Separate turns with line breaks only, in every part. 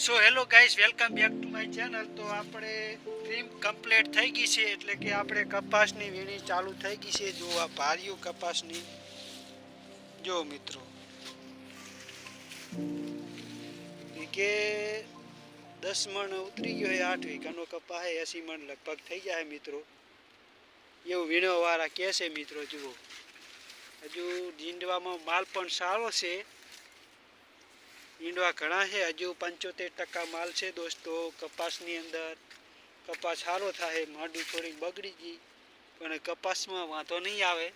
So hello guys welcome back to my channel તો આપણે cream complete થઈ ગઈ છે એટલે કે આપણે કપાસની વીણી ચાલુ થઈ ગઈ છે. જો આ ભાર્યું કપાસની. જો મિત્રો. કે દસ મણ ઉતરી ગયો હોય આઠ વીઘાનો કપાસ હે, એસી મણ લગભગ થઈ જાય મિત્રો. એવું વીણવાવાળા કહે છે મિત્રો, જુઓ. હજુ જીંડવામાં માલ પણ સારો છે. ઈંડવા ઘણા છે. હજુ પંચોતેર ટકા માલ છે દોસ્તો. કપાસની અંદર કપાસ સારો થાય, માંડવી થોડી બગડી ગઈ, પણ કપાસમાં વાંધો નહીં આવે.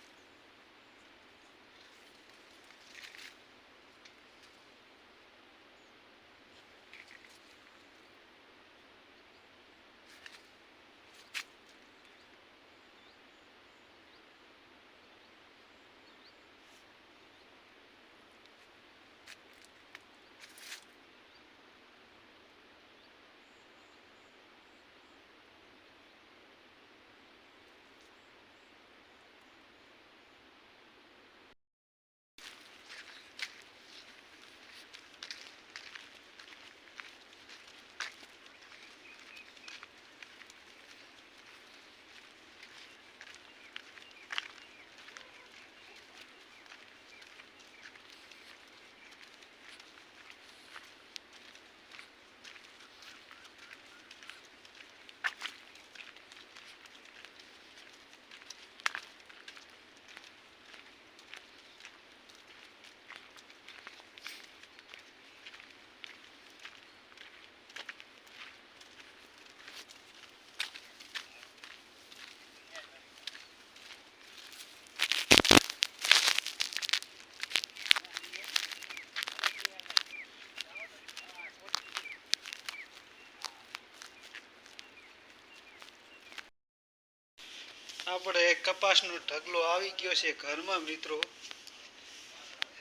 આપણે કપાસનો ઢગલો આવી ગયો છે ઘરમાં મિત્રો.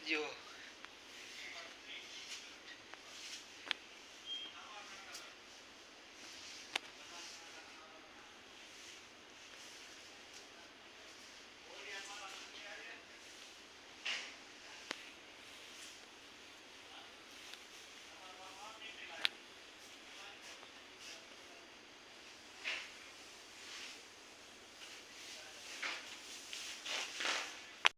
જો